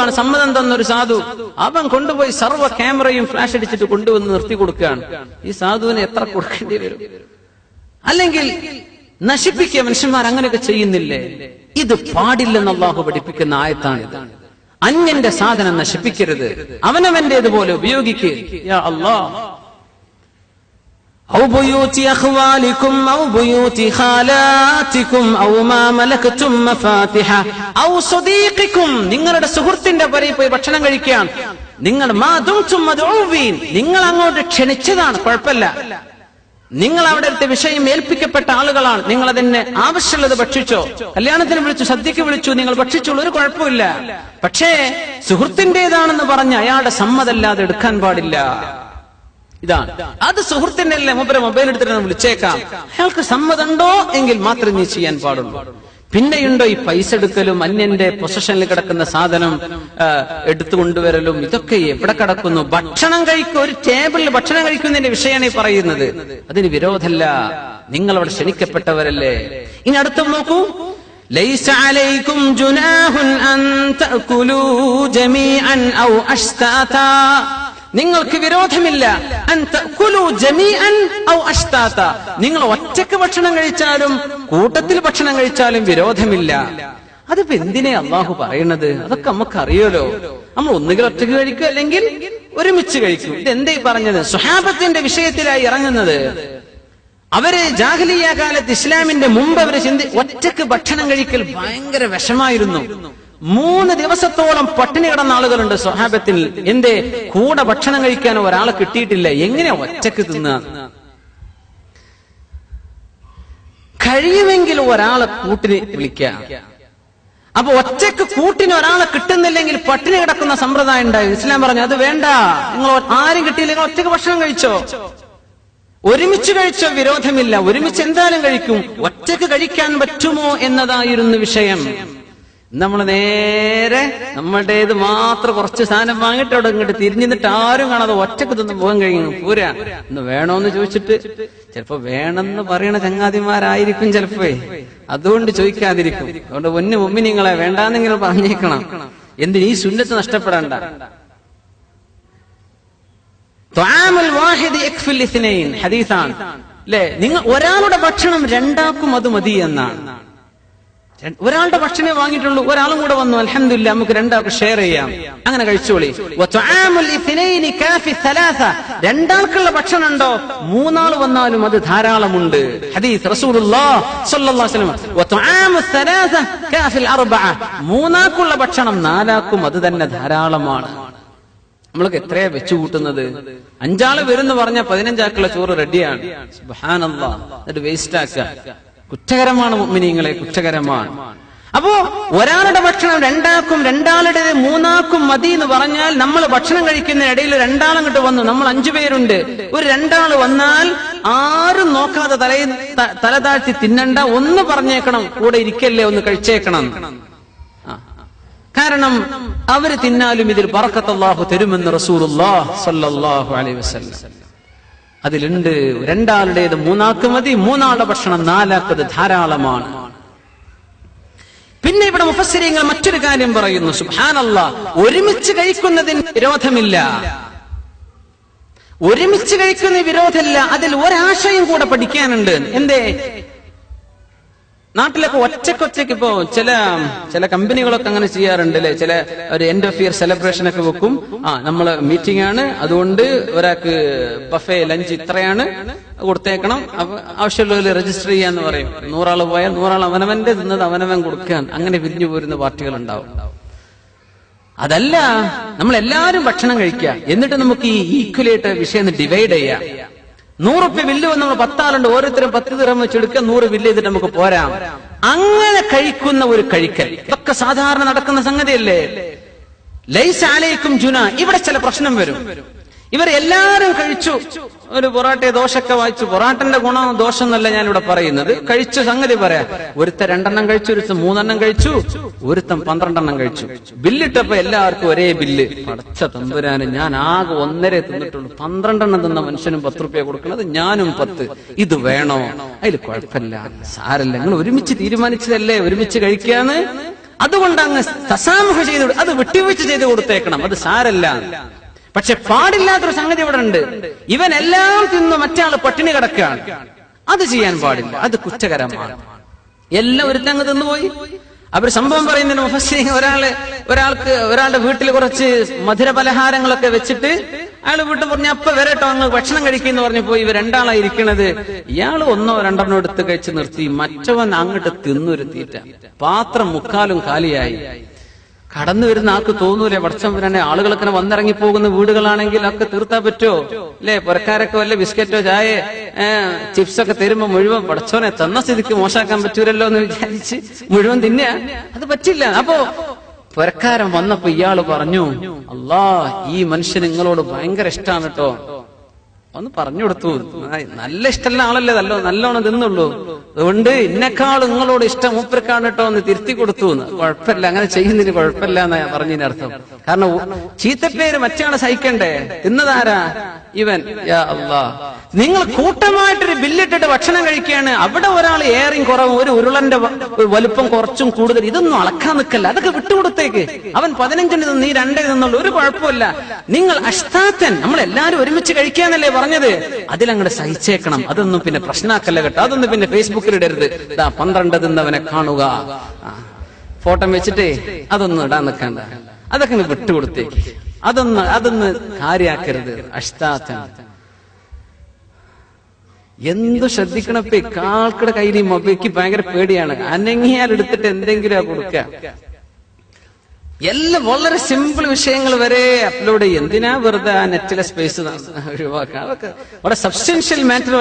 കൊണ്ടുപോവുകയാണ്. സമ്മതം തന്ന ഒരു സാധു. അവൻ കൊണ്ടുപോയി സർവ ക്യാമറയും ഫ്ലാഷ് അടിച്ചിട്ട് കൊണ്ടുവന്ന് നിർത്തി കൊടുക്കുകയാണ്. ഈ സാധുവിന് എത്ര കൊടുക്കേണ്ടി വരും? അല്ലെങ്കിൽ നശിപ്പിക്കുക മനുഷ്യന്മാർ അങ്ങനെയൊക്കെ ചെയ്യുന്നില്ലേ? ഇത് പാടില്ലെന്ന് അള്ളാഹു പഠിപ്പിക്കുന്ന ആയത്താണിത് അന്യന്റെ സാധനം നശിപ്പിക്കരുത്. അവനവന്റേതുപോലെ ഉപയോഗിക്കുക أو بيوت أخوالكم أو بيوت خالاتكم أو ما ملكتم مفاتحه أو صديقكم നിങ്ങളുടെ സുഹൃത്തിന്റെ പരയിൽ പോയി ഭക്ഷണം കഴിക്കാൻ നിങ്ങൾ മാതും മധുവീൻ നിങ്ങൾ അങ്ങോട്ട് ക്ഷണിച്ചതാണ് കുഴപ്പമില്ല നിങ്ങൾ അവിടുത്തെ വിഷയം ഏൽപ്പിക്കപ്പെട്ട ആളുകളാണ് നിങ്ങൾ അതിന് ആവശ്യമുള്ളത് ഭക്ഷിച്ചോ കല്യാണത്തിന് വിളിച്ചു സദ്യക്ക് വിളിച്ചു നിങ്ങൾ ഭക്ഷിച്ചോളൂ ഒരു കുഴപ്പമില്ല പക്ഷേ സുഹൃത്തിന്റേതാണെന്ന് പറഞ്ഞ് അയാളുടെ സമ്മതല്ലാതെ എടുക്കാൻ പാടില്ല ഇതാണ് അത് സുഹൃത്തിന്റെ അല്ലേ മൂപ്പരെ മൊബൈൽ എടുത്തിട്ട് ഒന്ന് വിളിച്ചേക്കാം അയാൾക്ക് സമ്മതമുണ്ടോ എങ്കിൽ മാത്രമേ നീ ചെയ്യാൻ പാടുള്ളൂ പിന്നെയുണ്ടോ ഈ പൈസ എടുക്കലും അന്യന്റെ പൊസഷനിൽ കിടക്കുന്ന സാധനം ആ, എടുത്തു കൊണ്ടുവരലും ഇതൊക്കെ എവിടെ കിടക്കുന്നു ഭക്ഷണം കഴിക്കും ഒരു ടേബിളിൽ ഭക്ഷണം കഴിക്കുന്നതിന്റെ വിഷയമാണ് ഈ പറയുന്നത് അതിന് വിരോധമല്ല നിങ്ങൾ അവിടെ ക്ഷണിക്കപ്പെട്ടവരല്ലേ ഇനി അടുത്തും നോക്കൂ ليس عليكم جناح أن تأكلوا جميعا أو أشتاتا നിങ്ങൾക്ക് വിരോധമില്ല. നിങ്ങൾ ഒറ്റയ്ക്ക് ഭക്ഷണം കഴിച്ചാലും കൂട്ടത്തിൽ ഭക്ഷണം കഴിച്ചാലും വിരോധമില്ല. അതിപ്പോ എന്തിനെ അള്ളാഹു പറയണത്? അതൊക്കെ നമുക്ക് അറിയല്ലോ നമ്മൾ ഒന്നുകിൽ ഒറ്റയ്ക്ക് കഴിക്കും അല്ലെങ്കിൽ ഒരുമിച്ച് കഴിക്കും. ഇതെന്തേ പറഞ്ഞത്? സുഹാബത്തിന്റെ വിഷയത്തിലായി ഇറങ്ങുന്നത്. അവർ ജാഹലിയ കാലത്ത് ഇസ്ലാമിന്റെ മുമ്പ് അവർ ചിന്തി ഒറ്റയ്ക്ക് ഭക്ഷണം കഴിക്കൽ ഭയങ്കര വിഷമായിരുന്നു. മൂന്ന് ദിവസത്തോളം പട്ടിണി കിടന്ന ആളുകളുണ്ട് സ്വഹാബത്തിൽ. എന്തേ? കൂടെ ഭക്ഷണം കഴിക്കാൻ ഒരാളെ കിട്ടിയിട്ടില്ല. എങ്ങനെ ഒറ്റയ്ക്ക് തിന്നുക കഴിയുമെങ്കിൽ ഒരാളെ കൂട്ടിന് വിളിക്കാം. അപ്പൊ ഒറ്റയ്ക്ക് കൂട്ടിന് ഒരാളെ കിട്ടുന്നില്ലെങ്കിൽ പട്ടിണി കിടക്കുന്ന സമ്പ്രദായം ഉണ്ടായി. ഇസ്ലാം പറഞ്ഞു അത് വേണ്ട. നിങ്ങൾ ആരും കിട്ടിയില്ലെങ്കിൽ ഒറ്റയ്ക്ക് ഭക്ഷണം കഴിച്ചോ? ഒരുമിച്ച് കഴിച്ചോ വിരോധമില്ല. ഒരുമിച്ച് എന്തായാലും കഴിക്കും. ഒറ്റയ്ക്ക് കഴിക്കാൻ പറ്റുമോ എന്നതായിരുന്നു വിഷയം. നമ്മൾ നേരെ നമ്മളുടേത് മാത്രം കുറച്ച് സാധനം വാങ്ങിട്ട് അവിടെ ഇങ്ങോട്ട് തിരിഞ്ഞിട്ട് ആരും കാണാതെ ഒറ്റയ്ക്ക് തിന്ന് പോകാൻ കഴിയുന്നു പൂരാ. ഇന്ന് വേണോന്ന് ചോദിച്ചിട്ട് ചിലപ്പോ വേണമെന്ന് പറയണ ചങ്ങാതിമാരായിരിക്കും ചിലപ്പോ. അതുകൊണ്ട് ചോദിക്കാതിരിക്കും. അതുകൊണ്ട് ഒന്ന് മുമ്പിൽ നിങ്ങളെ വേണ്ടാന്നെങ്കിലും പറഞ്ഞേക്കണം. എന്തിന് ഈ സുന്നത്ത് നഷ്ടപ്പെടണ്ട? ഹദീസാണ്. അല്ലെ? നിങ്ങൾ ഒരാളുടെ ഭക്ഷണം രണ്ടാക്കും അത് മതി എന്നാണ്. ഒരാളുടെ ഭക്ഷണമേ വാങ്ങിയിട്ടുള്ളൂ. ഒരാളും കൂടെ വന്നു. അലഹമില്ല നമുക്ക് രണ്ടാൾക്ക് ഷെയർ ചെയ്യാം. അങ്ങനെ കഴിച്ചോളി. രണ്ടാൾക്കുള്ള ഭക്ഷണം ഉണ്ടോ? മൂന്നാൾ വന്നാലും അത് ധാരാളമുണ്ട്. ഹദീസ് മൂന്നാക്കുള്ള ഭക്ഷണം നാലാക്കും അത് തന്നെ ധാരാളമാണ്. നമ്മൾക്ക് എത്രയാ വെച്ചു കൂട്ടുന്നത്? അഞ്ചാൾ വരുന്ന് പറഞ്ഞ പതിനഞ്ചാക്കുള്ള ചോറ് റെഡിയാണ് എന്നിട്ട് വേസ്റ്റ് ആക്കുക. കുറ്റകരമാണ് മുഅ്മിനീങ്ങളെ കുറ്റകരമാണ്. അപ്പോ ഒരാളുടെ ഭക്ഷണം രണ്ടാക്കും രണ്ടാളുടെ മൂന്നാക്കും മതി എന്ന് പറഞ്ഞാൽ നമ്മൾ ഭക്ഷണം കഴിക്കുന്ന ഇടയിൽ രണ്ടാളങ്ങോട്ട് വന്നു. നമ്മൾ അഞ്ചു പേരുണ്ട്. ഒരു രണ്ടാൾ വന്നാൽ ആരും നോക്കാതെ തലയിൽ തല താഴ്ത്തി തിന്നണ്ട. ഒന്ന് പറഞ്ഞേക്കണം കൂടെ ഇരിക്കല്ലേ ഒന്ന് കഴിച്ചേക്കണം. കാരണം അവർ തിന്നാലും ഇതിൽ പറക്കത്തല്ലാഹു തരുമെന്ന് റസൂർ അലൈഹി വസല്ലം. അതിലുണ്ട്. രണ്ടാളുടേത് മൂന്നാക്ക് മതി. മൂന്നാളുടെ ഭക്ഷണം നാലാക്കത് ധാരാളമാണ്. പിന്നെ ഇവിടെ മുഫസ്സിരിങ്ങൾ മറ്റൊരു കാര്യം പറയുന്നു. സുഹാനല്ല ഒരുമിച്ച് കഴിക്കുന്നതിന് വിരോധമില്ല. ഒരുമിച്ച് കഴിക്കുന്ന വിരോധമില്ല. അതിൽ ഒരാശയം കൂടെ പഠിക്കാനുണ്ട്. എന്തേ? നാട്ടിലൊക്കെ ഒറ്റക്കൊറ്റയ്ക്ക് ഇപ്പോ ചില ചില കമ്പനികളൊക്കെ അങ്ങനെ ചെയ്യാറുണ്ട് അല്ലെ ചില ഒരു എൻഡ് ഓഫ് ഇയർ സെലിബ്രേഷൻ ഒക്കെ വെക്കും. ആ നമ്മൾ മീറ്റിംഗ് ആണ്. അതുകൊണ്ട് ഒരാൾക്ക് ബഫേ ലഞ്ച് ഇത്രയാണ് കൊടുത്തേക്കണം. അപ്പൊ രജിസ്റ്റർ ചെയ്യാന്ന് പറയും. നൂറാൾ പോയാൽ നൂറാൾ അവനവന്റെ തിന്നത് അവനവൻ കൊടുക്കാൻ. അങ്ങനെ പിരിഞ്ഞു പോരുന്ന പാർട്ടികൾ ഉണ്ടാവും അതല്ല നമ്മൾ എല്ലാവരും ഭക്ഷണം കഴിക്കുക. എന്നിട്ട് നമുക്ക് ഈ ഈക്വലായിട്ട് വിഷയം ഡിവൈഡ് ചെയ്യാം. നൂറുപ്യ ബില്ല് വന്ന് നമ്മൾ പത്താളുണ്ട്. ഓരോരുത്തരും പത്ത് ദിറം വെച്ചെടുക്കുക നൂറ് ബില്ല് ചെയ്തിട്ട് നമുക്ക് പോരാം. അങ്ങനെ കഴിക്കുന്ന ഒരു കഴിക്കൽ. ഇതൊക്കെ സാധാരണ നടക്കുന്ന സംഗതിയല്ലേ? ലൈസ് ആലയിക്കും ജുന. ഇവിടെ ചില പ്രശ്നം വരും. ഇവർ എല്ലാവരും കഴിച്ചു. ഒരു പൊറാട്ടെ ദോശൊക്കെ വായിച്ചു. പൊറാട്ടന്റെ ഗുണം ദോഷം എന്നല്ല ഞാൻ ഇവിടെ പറയുന്നത്. കഴിച്ചു സംഗതി പറയാം. ഒരുത്ത രണ്ടെണ്ണം കഴിച്ചു ഒരുത്തം മൂന്നെണ്ണം കഴിച്ചു ഒരുത്തം പന്ത്രണ്ടെണ്ണം കഴിച്ചു. ബില്ലിട്ടപ്പോ എല്ലാവർക്കും ഒരേ ബില്ല്. പടച്ച തമ്പുരാന് ഞാൻ ആകെ ഒന്നരെ തിന്നിട്ടുള്ളൂ. പന്ത്രണ്ടെണ്ണം തിന്ന മനുഷ്യനും പത്ത് റുപ്യ കൊടുക്കുന്നത് ഞാനും പത്ത്. ഇത് വേണോ? അതിൽ കുഴപ്പമില്ല. സാരല്ല. നിങ്ങൾ ഒരുമിച്ച് തീരുമാനിച്ചതല്ലേ? ഒരുമിച്ച് കഴിക്കാന്ന്? അതുകൊണ്ട് അങ്ങ് തസാമുഖ ചെയ്ത് അത് വിട്ടുവീഴ്ച ചെയ്ത് കൊടുത്തേക്കണം. അത് സാരല്ല. പക്ഷെ പാടില്ലാത്തൊരു സംഗതി ഇവിടെ ഉണ്ട്. ഇവനെല്ലാം തിന്ന് മറ്റാൾ പട്ടിണി കിടക്കുകയാണ്. അത് ചെയ്യാൻ പാടില്ല. അത് കുറ്റകരമാണ്. എല്ലാം ഒരുത്തങ്ങ് തിന്നുപോയി അവർ സംഭവം പറയുന്നതിന് മുഫസ്സി ഒരാൾ ഒരാൾക്ക് ഒരാളുടെ വീട്ടിൽ കുറച്ച് മധുര പലഹാരങ്ങളൊക്കെ വെച്ചിട്ട് അയാൾ വീട്ടിൽ പറഞ്ഞു അപ്പൊ വരട്ടോ അങ്ങ് ഭക്ഷണം കഴിക്കുന്നു പറഞ്ഞു പോയി. ഇവർ രണ്ടാളായി ഇരിക്കണത്. ഇയാൾ ഒന്നോ രണ്ടെണ്ണോ എടുത്ത് കഴിച്ച് നിർത്തി. മറ്റവൻ അങ്ങോട്ട് തിന്നൊരുത്തിയിട്ട പാത്രം മുക്കാലും കാലിയായി. കടന്നു വരുന്ന ആൾക്ക് തോന്നൂലേ? വർഷം വരാനെ ആളുകളൊക്കെ വന്നിറങ്ങി പോകുന്ന വീടുകളാണെങ്കിൽ ഒക്കെ തീർത്താ പറ്റോ അല്ലേ പുരക്കാരൊക്കെ വല്ല ബിസ്ക്കറ്റോ ചായ ചിപ്സ് ഒക്കെ തരുമ്പോ മുഴുവൻ പടച്ചോനെ തന്ന സ്ഥിതിക്ക് മോശാക്കാൻ പറ്റൂലല്ലോ എന്ന് വിചാരിച്ച് മുഴുവൻ തിന്നെ? അത് പറ്റില്ല. അപ്പോ പുരക്കാരൻ വന്നപ്പോ ഇയാൾ പറഞ്ഞു അല്ലാ ഈ മനുഷ്യൻ നിങ്ങളോട് ഭയങ്കര ഇഷ്ടമാണ് കേട്ടോ ഒന്ന് പറഞ്ഞു കൊടുത്തു. നല്ല ഇഷ്ടമുള്ള ആളല്ലേ നല്ലോ നല്ലോണം തിന്നുള്ളൂ. അതുകൊണ്ട് എന്നെക്കാൾ നിങ്ങളോട് ഇഷ്ടം മൂപ്പർക്കാണ് കേട്ടോ എന്ന് തിരുത്തി കൊടുത്തു എന്ന്. കുഴപ്പമില്ല അങ്ങനെ ചെയ്യുന്നതിന് കുഴപ്പമില്ല എന്നാ പറഞ്ഞതിന് അർത്ഥം. കാരണം ചീത്തപ്പേര് മറ്റാളെ സഹിക്കണ്ടേ? തിന്നതാരാ? ഇവൻ. അല്ലാ നിങ്ങൾ കൂട്ടമായിട്ടൊരു ബില്ലിട്ടിട്ട് ഭക്ഷണം കഴിക്കുകയാണ്. അവിടെ ഒരാൾ ഏറെയും കുറവും ഒരു ഉരുളന്റെ വലുപ്പം കുറച്ചും കൂടുതൽ. ഇതൊന്നും അളക്കാൻ നിൽക്കല്ല. അതൊക്കെ വിട്ടുകൊടുത്തേക്ക്. അവൻ പതിനഞ്ചിന് നീ രണ്ടേ നിന്നുള്ളൂ ഒരു കുഴപ്പമില്ല. നിങ്ങൾ അഷ്ടാത്തൻ. നമ്മൾ എല്ലാരും ഒരുമിച്ച് കഴിക്കാന്നല്ലേ പറഞ്ഞത്? അതിലങ്ങോട്ട് സഹിച്ചേക്കണം. അതൊന്നും പിന്നെ പ്രശ്നമാക്കല്ല കേട്ടോ. അതൊന്നും പിന്നെ ഫേസ്ബുക്കിൽ ഇടരുത്. ഇതാ പന്ത്രണ്ട് തിന്നവനെ കാണുക ഫോട്ടോ വെച്ചിട്ട് അതൊന്നും ഇടാൻ നിൽക്കണ്ട. അതൊക്കെ വിട്ടുകൊടുത്തേക്ക് അതൊന്ന് അതൊന്ന് കാര്യാക്കരുത്. അഷ്ടാത്തൻ എന്തു ശ്രദ്ധിക്കണപ്പേ? കാൾക്കടെ കയ്യിൽ ഈ മൊബൈൽക്ക് ഭയങ്കര പേടിയാണ്. അനങ്ങിയാൽ എടുത്തിട്ട് എന്തെങ്കിലും കൊടുക്കുക എല്ലാം വളരെ സിമ്പിൾ വിഷയങ്ങൾ വരെ അപ്ലോഡ് ചെയ്യും. എന്തിനാ വെറുതെ ആ നെറ്റിലെ സ്പേസ് ഒഴിവാക്കുക? അതൊക്കെ വളരെ സബ്സ്റ്റൻഷ്യൽ മാറ്റർ